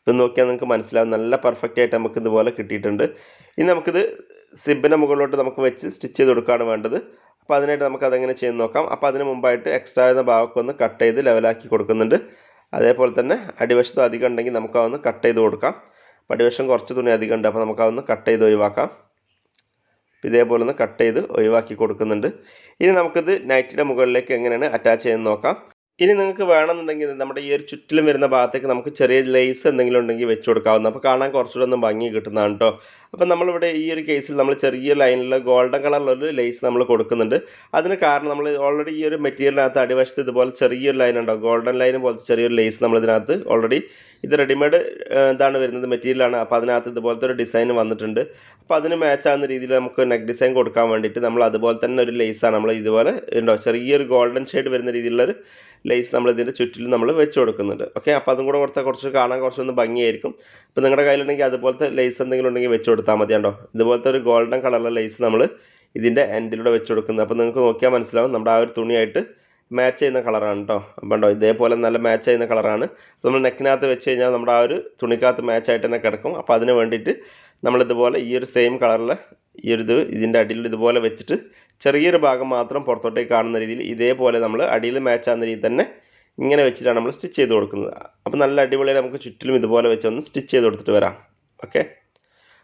ഇപ്പം നോക്കിയാൽ നിങ്ങൾക്ക് മനസ്സിലാവും. നല്ല പെർഫെക്റ്റ് ആയിട്ട് നമുക്ക് ഇതുപോലെ കിട്ടിയിട്ടുണ്ട്. ഇനി നമുക്കിത് സിബിന്റെ മുകളിലോട്ട് നമുക്ക് വെച്ച് സ്റ്റിച്ച് ചെയ്ത് കൊടുക്കുകയാണ് വേണ്ടത്. അപ്പോൾ അതിനായിട്ട് നമുക്ക് അതെങ്ങനെ ചെയ്ത് നോക്കാം. അപ്പോൾ അതിന് മുമ്പായിട്ട് എക്സ്ട്രാ ആയിരുന്ന ഭാഗമൊക്കെ ഒന്ന് കട്ട് ചെയ്ത് ലെവലാക്കി കൊടുക്കുന്നുണ്ട്. അതേപോലെ തന്നെ അടിവശത്ത് അധികം ഉണ്ടെങ്കിൽ നമുക്ക് അതൊന്ന് കട്ട് ചെയ്ത് കൊടുക്കാം. അടിവശം കുറച്ച് തുണി അധികം ഉണ്ട് അപ്പോൾ നമുക്ക് അതൊന്ന് കട്ട് ചെയ്ത് ഒഴിവാക്കാം. ഇതേപോലെ ഒന്ന് കട്ട് ചെയ്ത് ഒഴിവാക്കി കൊടുക്കുന്നുണ്ട്. ഇനി നമുക്കിത് നൈറ്റിയുടെ മുകളിലേക്ക് എങ്ങനെയാണ് അറ്റാച്ച് ചെയ്യുന്നത് നോക്കാം. ഇനി നിങ്ങൾക്ക് വേണമെന്നുണ്ടെങ്കിൽ നമ്മുടെ ഈ ഒരു ചുറ്റിലും വരുന്ന ഭാഗത്തേക്ക് നമുക്ക് ചെറിയ ലേസ് എന്തെങ്കിലും ഉണ്ടെങ്കിൽ വെച്ച് കൊടുക്കാവുന്ന അപ്പോൾ കാണാൻ കുറച്ചുകൂടെ ഒന്ന് ഭംഗി കിട്ടുന്നതാണ് കേട്ടോ അപ്പോൾ നമ്മളിവിടെ ഈ ഒരു കേസിൽ നമ്മൾ ചെറിയ ലൈനിലുള്ള ഗോൾഡൻ കളറിലൊരു ലേസ് നമ്മൾ കൊടുക്കുന്നുണ്ട്. അതിന് കാരണം നമ്മൾ ഓൾറെഡി ഈ ഒരു മെറ്റീരിയലിനകത്ത് അടിവശത്ത് ഇതുപോലെ ചെറിയൊരു ലൈൻ ഉണ്ടാവും ഗോൾഡൻ ലൈൻ പോലത്തെ ചെറിയൊരു ലേസ് നമ്മൾ ഇതിനകത്ത് ഓൾറെഡി ഇത് റെഡിമെയ്ഡ് എന്താണ് വരുന്നത് മെറ്റീരിയലാണ് അപ്പോൾ അതിനകത്ത് ഇതുപോലത്തെ ഒരു ഡിസൈൻ വന്നിട്ടുണ്ട്. അപ്പോൾ അതിന് മാച്ച് ആവുന്ന രീതിയിൽ നമുക്ക് നെക്ക് ഡിസൈൻ കൊടുക്കാൻ വേണ്ടിയിട്ട് നമ്മൾ അതുപോലെ തന്നെ ഒരു ലേസാണ് നമ്മൾ ഇതുപോലെ ഉണ്ടോ? ചെറിയൊരു ഗോൾഡൻ ഷെയ്ഡ് വരുന്ന രീതിയിലുള്ളൊരു ലേസ് നമ്മൾ ഇതിന്റെ ചുറ്റിലും നമ്മൾ വെച്ച് കൊടുക്കുന്നുണ്ട്. ഓക്കെ അപ്പോൾ അതും കൂടെ കൊടുത്താൽ കുറച്ച് കാണാൻ കുറച്ചൊന്ന് ഭംഗിയായിരിക്കും. അപ്പോൾ നിങ്ങളുടെ കയ്യിലുണ്ടെങ്കിൽ അതുപോലത്തെ ലേസ് എന്തെങ്കിലും ഉണ്ടെങ്കിൽ വെച്ച് കൊടുത്താൽ മതി കേട്ടോ ഇതുപോലത്തെ ഒരു ഗോൾഡൻ കളറിലെ ലേസ് നമ്മൾ ഇതിന്റെ എൻഡിലൂടെ വെച്ച് കൊടുക്കുന്നത്. അപ്പോൾ നിങ്ങൾക്ക് നോക്കിയാൽ മനസ്സിലാവും നമ്മുടെ ആ ഒരു തുണിയായിട്ട് മാച്ച് ചെയ്യുന്ന കളറാണ് കേട്ടോ അപ്പം ഉണ്ടോ ഇതേപോലെ നല്ല മാച്ച് ചെയ്യുന്ന കളറാണ് നമ്മൾ നെക്കിനകത്ത് വെച്ച് കഴിഞ്ഞാൽ നമ്മുടെ ആ ഒരു തുണിക്കകത്ത് മാച്ച് ആയിട്ട് തന്നെ കിടക്കും. അപ്പോൾ അതിന് വേണ്ടിയിട്ട് നമ്മളിതുപോലെ ഈ ഒരു സെയിം കളറിലെ ഈ ഒരു ഇത് ഇതിന്റെ അടിയിൽ ഇതുപോലെ വെച്ചിട്ട് ചെറിയൊരു ഭാഗം മാത്രം പുറത്തോട്ടേക്ക് കാണുന്ന രീതിയിൽ ഇതേപോലെ നമ്മൾ അടിയിൽ മാച്ച് ആകുന്ന രീതിയിൽ തന്നെ ഇങ്ങനെ വെച്ചിട്ടാണ് നമ്മൾ സ്റ്റിച്ച് ചെയ്ത് കൊടുക്കുന്നത്. അപ്പോൾ നല്ല അടിപൊളിയായി നമുക്ക് ചുറ്റിലും ഇതുപോലെ വെച്ചൊന്ന് സ്റ്റിച്ച് ചെയ്ത് കൊടുത്തിട്ട് വരാം. ഓക്കെ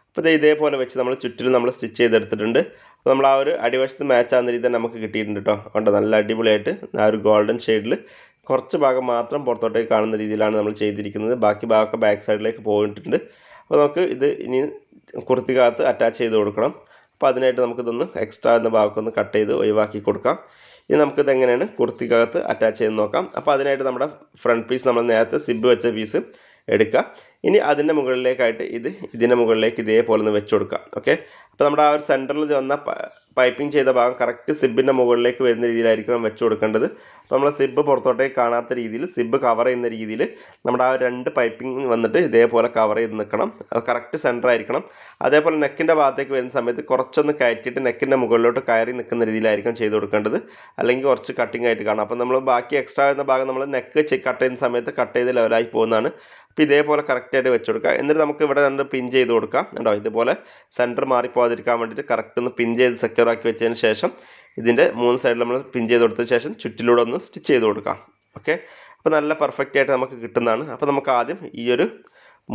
അപ്പോൾ ഇത് ഇതേപോലെ വെച്ച് നമ്മൾ ചുറ്റിലും നമ്മൾ സ്റ്റിച്ച് ചെയ്തെടുത്തിട്ടുണ്ട്. അപ്പോൾ നമ്മൾ ആ ഒരു അടിവശത്ത് മാച്ച് ആകുന്ന രീതി നമുക്ക് കിട്ടിയിട്ടുണ്ട് കേട്ടോ അതുകൊണ്ട് നല്ല അടിപൊളിയായിട്ട് ആ ഒരു ഗോൾഡൻ ഷെയ്ഡിൽ കുറച്ച് ഭാഗം മാത്രം പുറത്തോട്ടേക്ക് കാണുന്ന രീതിയിലാണ് നമ്മൾ ചെയ്തിരിക്കുന്നത്. ബാക്കി ഭാഗമൊക്കെ ബാക്ക് സൈഡിലേക്ക് പോയിട്ടുണ്ട്. അപ്പോൾ നമുക്ക് ഇത് ഇനി കുർത്തിക്കകത്ത് അറ്റാച്ച് ചെയ്ത് കൊടുക്കണം. അപ്പോൾ അതിനായിട്ട് നമുക്കിതൊന്ന് എക്സ്ട്രാ എന്ന ഭാഗമൊക്കെ കട്ട് ചെയ്ത് ഒഴിവാക്കി കൊടുക്കാം. ഇനി നമുക്കിത് എങ്ങനെയാണ് കുർത്തിക്കകത്ത് അറ്റാച്ച് ചെയ്ത് നോക്കാം. അപ്പോൾ അതിനായിട്ട് നമ്മുടെ ഫ്രണ്ട് പീസ് നമ്മൾ നേരത്തെ സിബ് വെച്ച പീസ് എടുക്കുക. ഇനി അതിന്റെ മുകളിലേക്കായിട്ട് ഇത് ഇതിന്റെ മുകളിലേക്ക് ഇതേപോലെ ഒന്ന് വെച്ച് കൊടുക്കുക ഓക്കെ അപ്പോൾ നമ്മുടെ ആ ഒരു സെന്ററിൽ വന്ന പൈപ്പിംഗ് ചെയ്ത ഭാഗം കറക്റ്റ് സിബിന്റെ മുകളിലേക്ക് വരുന്ന രീതിയിലായിരിക്കണം വെച്ച് കൊടുക്കേണ്ടത് അപ്പോൾ നമ്മൾ സിബ് പുറത്തോട്ടേക്ക് കാണാത്ത രീതിയിൽ സിബ് കവർ ചെയ്യുന്ന രീതിയിൽ നമ്മുടെ ആ രണ്ട് പൈപ്പിംഗ് വന്നിട്ട് ഇതേപോലെ കവർ ചെയ്ത് നിൽക്കണം. കറക്റ്റ് സെന്റർ ആയിരിക്കണം. അതേപോലെ നെക്കിന്റെ ഭാഗത്തേക്ക് വരുന്ന സമയത്ത് കുറച്ചൊന്ന് കയറ്റിയിട്ട് നെക്കിന്റെ മുകളിലോട്ട് കയറി നിൽക്കുന്ന രീതിയിലായിരിക്കും ചെയ്ത് കൊടുക്കേണ്ടത്. അല്ലെങ്കിൽ കുറച്ച് കട്ടിംഗ് ആയിട്ട് കാണാം. അപ്പോൾ നമ്മൾ ബാക്കി എക്സ്ട്രാ വരുന്ന ഭാഗം നമ്മൾ നെക്ക് കട്ട് ചെയ്യുന്ന സമയത്ത് കട്ട് ചെയ്ത് ലെവലായി പോകുന്നതാണ്. അപ്പോൾ ഇതേപോലെ കറക്റ്റായിട്ട് വെച്ച് കൊടുക്കുക എന്നിട്ട് നമുക്ക് ഇവിടെ രണ്ട് പിൻ ചെയ്ത് കൊടുക്കാം. ഉണ്ടോ ഇതുപോലെ സെന്റർ മാറിപ്പോകാതിരിക്കാൻ വേണ്ടിയിട്ട് കറക്റ്റ് ഒന്ന് പിൻ ചെയ്ത് സെക്യൂർ ആക്കി വെച്ചതിന് ശേഷം ഇതിന്റെ മൂന്ന് സൈഡിൽ നമ്മൾ പിൻ ചെയ്ത് കൊടുത്ത ശേഷം ചുറ്റിലൂടെ ഒന്ന് സ്റ്റിച്ച് ചെയ്ത് കൊടുക്കാം. ഓക്കെ അപ്പോൾ നല്ല പെർഫെക്റ്റ് ആയിട്ട് നമുക്ക് കിട്ടുന്നതാണ്. അപ്പോൾ നമുക്ക് ആദ്യം ഈ ഒരു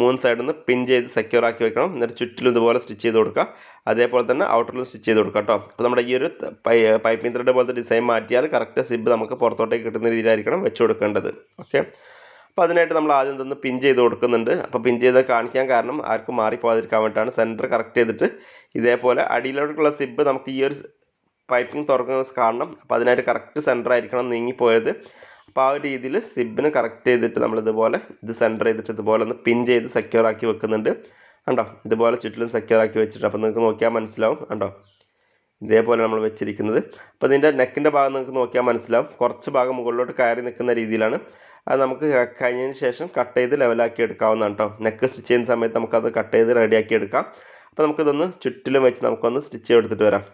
മൂന്ന് സൈഡിൽ നിന്ന് പിൻ ചെയ്ത് സെക്യൂർ ആക്കി വെക്കണം. എന്നിട്ട് ചുറ്റിലും ഇതുപോലെ സ്റ്റിച്ച് ചെയ്ത് കൊടുക്കുക അതേപോലെ തന്നെ ഔട്ടറിലും സ്റ്റിച്ച് ചെയ്ത് കൊടുക്കുക കേട്ടോ. അപ്പോൾ നമ്മുടെ ഈ ഒരു പൈപ്പിംഗ് ത്രെഡ് പോലത്തെ ഡിസൈൻ മാറ്റിയാൽ കറക്റ്റ് സിബ് നമുക്ക് പുറത്തോട്ടേക്ക് കിട്ടുന്ന രീതിയിലായിരിക്കണം വെച്ച് കൊടുക്കേണ്ടത്. ഓക്കെ അപ്പോൾ അതിനായിട്ട് നമ്മൾ ആദ്യം ഇതൊന്ന് പിൻ ചെയ്ത് കൊടുക്കുന്നുണ്ട്. അപ്പോൾ പിൻ ചെയ്ത് കാണിക്കാൻ കാരണം ആർക്കും മാറിപ്പോകാതിരിക്കാൻ വേണ്ടിയിട്ടാണ്. സെന്റർ കറക്റ്റ് ചെയ്തിട്ട് ഇതേപോലെ അടിയിലോട്ടുള്ള സിബ് നമുക്ക് ഈ ഒരു പൈപ്പിംഗ് തുറക്കുന്നത് കാണണം. അപ്പോൾ അതിനായിട്ട് കറക്റ്റ് സെന്റർ ആയിരിക്കണം നീങ്ങിപ്പോയത്. അപ്പോൾ ആ ഒരു രീതിയിൽ സിബിന് കറക്റ്റ് ചെയ്തിട്ട് നമ്മൾ ഇതുപോലെ ഇത് സെന്റർ ചെയ്തിട്ട് ഇതുപോലെ ഒന്ന് പിൻ ചെയ്ത് സെക്യൂർ ആക്കി വെക്കുന്നുണ്ട്. കണ്ടോ? ഇതുപോലെ ചുറ്റിലും സെക്യൂർ ആക്കി വെച്ചിട്ട് അപ്പോൾ നിങ്ങൾക്ക് നോക്കിയാൽ മനസ്സിലാവും. കണ്ടോ? ഇതേപോലെ നമ്മൾ വെച്ചിരിക്കുന്നത്. അപ്പോൾ ഇതിന്റെ നെക്കിന്റെ ഭാഗം നിങ്ങൾക്ക് നോക്കിയാൽ മനസ്സിലാവും. കുറച്ച് ഭാഗം മുകളിലോട്ട് കയറി നിൽക്കുന്ന രീതിയിലാണ്. അത് നമുക്ക് കഴിഞ്ഞതിന് ശേഷം കട്ട് ചെയ്ത് ലെവലാക്കി എടുക്കാവുന്നതാണ് കേട്ടോ. നെക്ക് സ്റ്റിച്ച് ചെയ്യുന്ന സമയത്ത് നമുക്കത് കട്ട് ചെയ്ത് റെഡിയാക്കി എടുക്കാം. അപ്പോൾ നമുക്കിതൊന്ന് ചുറ്റിലും വെച്ച് നമുക്കൊന്ന് സ്റ്റിച്ച് ചെയ്തെടുത്തിട്ട് വരാം.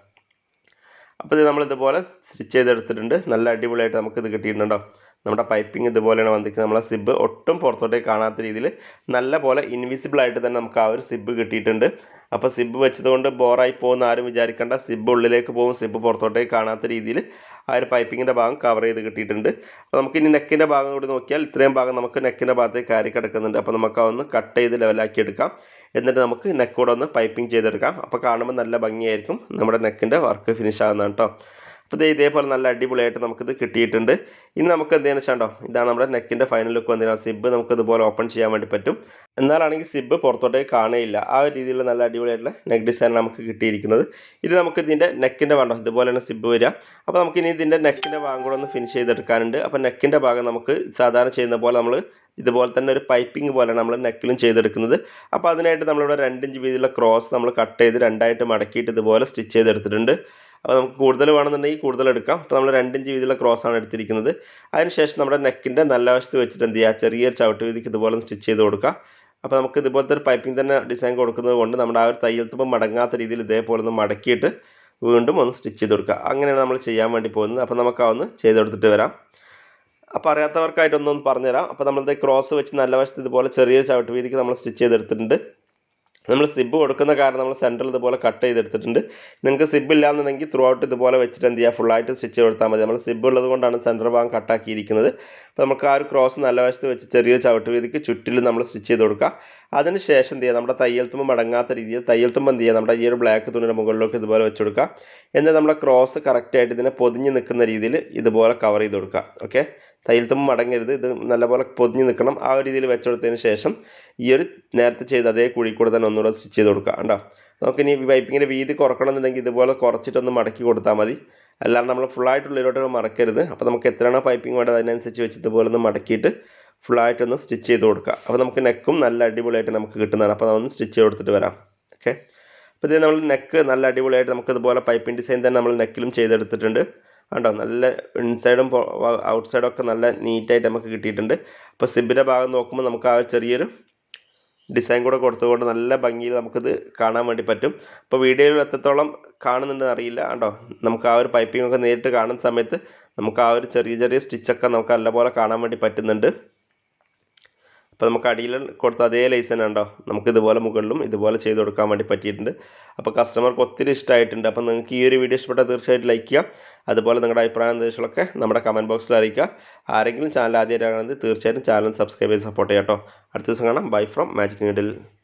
അപ്പോൾ ഇത് നമ്മളിതുപോലെ സ്റ്റിച്ച് ചെയ്തെടുത്തിട്ടുണ്ട്. നല്ല അടിപൊളിയായിട്ട് നമുക്കിത് കിട്ടിയിട്ടുണ്ടോ? നമ്മുടെ പൈപ്പിംഗ് ഇതുപോലെയാണ് വന്നിരിക്കുന്നത്. നമ്മളെ സിബ് ഒട്ടും പുറത്തോട്ടേക്ക് കാണാത്ത രീതിയിൽ നല്ല പോലെ ഇൻവിസിബിൾ ആയിട്ട് തന്നെ നമുക്ക് ആ ഒരു സിബ് കിട്ടിയിട്ടുണ്ട്. അപ്പോൾ സിബ് വെച്ചതുകൊണ്ട് ബോറായി പോകുന്ന ആരും വിചാരിക്കേണ്ട. സിബ് ഉള്ളിലേക്ക് പോകും. സിബ് പുറത്തോട്ടേക്ക് കാണാത്ത രീതിയിൽ ആ ഒരു പൈപ്പിങ്ങിന്റെ ഭാഗം കവർ ചെയ്ത് കിട്ടിയിട്ടുണ്ട്. അപ്പോൾ നമുക്ക് ഇനി നെക്കിന്റെ ഭാഗം കൂടി നോക്കിയാൽ ഇത്രയും ഭാഗം നമുക്ക് നെക്കിന്റെ ഭാഗത്തേക്ക് കയറി കിടക്കുന്നുണ്ട്. അപ്പോൾ നമുക്ക് അതൊന്ന് കട്ട് ചെയ്ത് ലെവലാക്കി എടുക്കാം. എന്നിട്ട് നമുക്ക് നെക്കൂടെ ഒന്ന് പൈപ്പിംഗ് ചെയ്തെടുക്കാം. അപ്പോൾ കാണുമ്പോൾ നല്ല ഭംഗിയായിരിക്കും. നമ്മുടെ നെക്കിന്റെ വർക്ക് ഫിനിഷ് ആകുന്നതാണ് കേട്ടോ അപ്പോൾ ഇത് ഇതേപോലെ നല്ല അടിപൊളിയായിട്ട് നമുക്കിത് കിട്ടിയിട്ടുണ്ട്. ഇനി നമുക്ക് എന്തെന്ന് വെച്ചാൽ ഇതാണ് നമ്മുടെ നെക്കിന്റെ ഫൈനൽ ലുക്ക് വന്നിട്ട് സിബ് നമുക്ക് ഇതുപോലെ ഓപ്പൺ ചെയ്യാൻ വേണ്ടി പറ്റും. എന്നാലാണെങ്കിൽ സിബ് പുറത്തോട്ടേക്ക് കാണുകയില്ല ആ ഒരു രീതിയിൽ നല്ല അടിപൊളിയായിട്ടുള്ള നെക്ക് ഡിസൈൻ നമുക്ക് കിട്ടിയിരിക്കുന്നത്. ഇത് നമുക്ക് ഇതിന്റെ നെക്കിന്റെ വേണ്ടോ ഇതുപോലെ തന്നെ സിബ് വരിക. അപ്പോൾ നമുക്ക് ഇനി ഇതിന്റെ നെക്കിന്റെ ഭാഗം കൂടെ ഒന്ന് ഫിനിഷ് ചെയ്തെടുക്കാനുണ്ട്. അപ്പോൾ നെക്കിന്റെ ഭാഗം നമുക്ക് സാധാരണ ചെയ്യുന്ന പോലെ നമ്മൾ ഇതുപോലെ തന്നെ ഒരു പൈപ്പിംഗ് പോലെയാണ് നമ്മൾ നെക്കിലും ചെയ്തെടുക്കുന്നത്. അപ്പോൾ അതിനായിട്ട് നമ്മളിവിടെ രണ്ടിഞ്ച് വീതിയിലുള്ള ക്രോസ് നമ്മൾ കട്ട് ചെയ്ത് രണ്ടായിട്ട് മടക്കിയിട്ട് ഇതുപോലെ സ്റ്റിച്ച് ചെയ്തെടുത്തിട്ടുണ്ട്. അപ്പോൾ നമുക്ക് കൂടുതൽ വേണമെന്നുണ്ടെങ്കിൽ കൂടുതൽ എടുക്കാം. അപ്പോൾ നമ്മൾ രണ്ട് ഇഞ്ച് വീതിയിലുള്ള ക്രോസ് ആണ് എടുത്തിരിക്കുന്നത്. അതിനുശേഷം നമ്മുടെ നെക്കിന്റെ നല്ല വശത്ത് വെച്ചിട്ട് എന്ത് ചെയ്യുക? ചെറിയ ചവിട്ട് വീതിക്ക് ഇതുപോലെ സ്റ്റിച്ച് ചെയ്ത് കൊടുക്കുക. അപ്പോൾ നമുക്ക് ഇതുപോലത്തെ ഒരു പൈപ്പിംഗ് തന്നെ ഡിസൈൻ കൊടുക്കുന്നത് കൊണ്ട് നമ്മുടെ ആ ഒരു തയ്യൽ മടങ്ങാത്ത രീതിയിൽ ഇതേപോലെ ഒന്ന് മടക്കിയിട്ട് വീണ്ടും ഒന്ന് സ്റ്റിച്ച് ചെയ്ത് കൊടുക്കുക. അങ്ങനെയാണ് നമ്മൾ ചെയ്യാൻ വേണ്ടി പോകുന്നത്. അപ്പോൾ നമുക്ക് അതൊന്ന് ചെയ്ത് കൊടുത്തിട്ട് വരാം. അപ്പോൾ അറിയാത്തവർക്കായിട്ടൊന്നും പറഞ്ഞുതരാം. അപ്പോൾ നമ്മളിത് ക്രോസ് വെച്ച് നല്ല വശത്ത് ഇതുപോലെ ചെറിയ ചവിട്ട് വീതിക്ക് നമ്മൾ സ്റ്റിച്ച് ചെയ്തെടുത്തിട്ടുണ്ട്. നമ്മൾ സിബ് കൊടുക്കുന്ന കാരണം നമ്മൾ സെന്ററിൽ ഇതുപോലെ കട്ട് ചെയ്തെടുത്തിട്ടുണ്ട്. നിങ്ങൾക്ക് സിബ് ഇല്ലാന്നുണ്ടെങ്കിൽ ത്രൂ ഔട്ട് ഇതുപോലെ വെച്ചിട്ട് എന്ത് ചെയ്യുക ഫുള്ളായിട്ട് സ്റ്റിച്ച് കൊടുത്താൽ മതി. നമ്മൾ സിബ് ഉള്ളത് കൊണ്ടാണ് സെന്റർ ഭാഗം കട്ടാക്കിയിരിക്കുന്നത് അപ്പോൾ നമുക്ക് ആ ഒരു ക്രോസ് നല്ല വശത്ത് വെച്ച് ചെറിയ ചവിട്ട് വീതിക്ക് ചുറ്റിലും നമ്മൾ സ്റ്റിച്ച് ചെയ്ത് കൊടുക്കുക. അതിന് ശേഷം എന്ത് ചെയ്യുക നമ്മുടെ തയ്യൽ തുമ്പ് മടങ്ങാത്ത രീതിയിൽ തയ്യൽ തുമ്പ് എന്ത് ചെയ്യുക നമ്മുടെ ഈ ഒരു ബ്ലാക്ക് തുണിയുടെ മുകളിലേക്ക് ഇതുപോലെ വെച്ച് കൊടുക്കുക. എന്നിട്ട് നമ്മുടെ ക്രോസ് കറക്റ്റായിട്ട് ഇതിനെ പൊതിഞ്ഞ് നിൽക്കുന്ന രീതിയിൽ ഇതുപോലെ കവർ ചെയ്ത് കൊടുക്കുക. ഓക്കെ തയ്യൽ തുമ്പ് മടങ്ങരുത്. ഇത് നല്ലപോലെ പൊതിഞ്ഞ് നിൽക്കണം ആ ഒരു രീതിയിൽ വെച്ചെടുത്തതിന് ശേഷം ഈ ഒരു നേരത്തെ ചെയ്ത് അതേ കുഴി കൂടെ തന്നെ ഒന്നുകൂടെ സ്റ്റിച്ച് ചെയ്ത് കൊടുക്കുക കേട്ടോ നമുക്ക് ഇനി പൈപ്പിങ്ങിന്റെ വീതി കുറക്കണം എന്നുണ്ടെങ്കിൽ ഇതുപോലെ കുറച്ചിട്ടൊന്ന് മടക്കി കൊടുത്താൽ മതി. അല്ലാണ്ട് നമ്മൾ ഫുള്ളായിട്ട് ഉള്ളിലോട്ട് മടക്കരുത് അപ്പോൾ നമുക്ക് എത്രയാണോ പൈപ്പിംഗ് വേണ്ടത് അതിനനുസരിച്ച് വെച്ച് ഇതുപോലെ ഒന്ന് മടക്കിയിട്ട് ഫുള്ളായിട്ടൊന്ന് സ്റ്റിച്ച് ചെയ്ത് കൊടുക്കുക. അപ്പോൾ നമുക്ക് നെക്കും നല്ല അടിപൊളിയായിട്ട് നമുക്ക് കിട്ടുന്നതാണ്. അപ്പോൾ അതൊന്ന് സ്റ്റിച്ച് ചെയ്ത് കൊടുത്തിട്ട് വരാം. ഓക്കെ? അപ്പോൾ ഇത് നമ്മൾ നെക്ക് നല്ല അടിപൊളിയായിട്ട് നമുക്ക് ഇതുപോലെ പൈപ്പിംഗ് ഡിസൈൻ തന്നെ നമ്മൾ നെക്കിലും ചെയ്തെടുത്തിട്ടുണ്ട്. കണ്ടോ? നല്ല ഇൻസൈഡും ഔട്ട്സൈഡും ഒക്കെ നല്ല നീറ്റായിട്ട് നമുക്ക് കിട്ടിയിട്ടുണ്ട്. അപ്പോൾ സിബിന്റെ ഭാഗം നോക്കുമ്പോൾ നമുക്ക് ആ ചെറിയൊരു ഡിസൈൻ കൂടെ കൊടുത്തുകൊണ്ട് നല്ല ഭംഗിയിൽ നമുക്കിത് കാണാൻ വേണ്ടി പറ്റും. അപ്പോൾ വീഡിയോയിൽ എത്രത്തോളം കാണുന്നുണ്ടെന്ന് അറിയില്ല. കണ്ടോ? നമുക്ക് ആ ഒരു പൈപ്പിംഗ് ഒക്കെ നേരിട്ട് കാണുന്ന സമയത്ത് നമുക്ക് ആ ഒരു ചെറിയ ചെറിയ സ്റ്റിച്ചൊക്കെ നമുക്ക് നല്ലപോലെ കാണാൻ വേണ്ടി പറ്റുന്നുണ്ട്. അപ്പോൾ നമുക്ക് അടിയിൽ കൊടുത്ത അതേ ലൈസൻ ഉണ്ടോ നമുക്ക് ഇതുപോലെ മുകളിലും ഇതുപോലെ ചെയ്ത് കൊടുക്കാൻ വേണ്ടി പറ്റിയിട്ടുണ്ട്. അപ്പോൾ കസ്റ്റമർക്ക് ഒത്തിരി ഇഷ്ടമായിട്ടുണ്ട് അപ്പോൾ നിങ്ങൾക്ക് ഈ ഒരു വീഡിയോ ഇഷ്ടപ്പെട്ടാൽ തീർച്ചയായിട്ടും ലൈക്ക് ചെയ്യുക. അതുപോലെ നിങ്ങളുടെ അഭിപ്രായ നിർദ്ദേശങ്ങളൊക്കെ നമ്മുടെ കമന്റ് ബോക്സിൽ അറിയിക്കുക. ആരെങ്കിലും ചാനൽ ആദ്യമായിട്ടാണെങ്കിൽ തീർച്ചയായിട്ടും ചാനൽ സബ്സ്ക്രൈബ് ചെയ്ത് സപ്പോർട്ട് ചെയ്യാം കേട്ടോ. അടുത്ത ദിവസം കാണാം. Bye from magic needle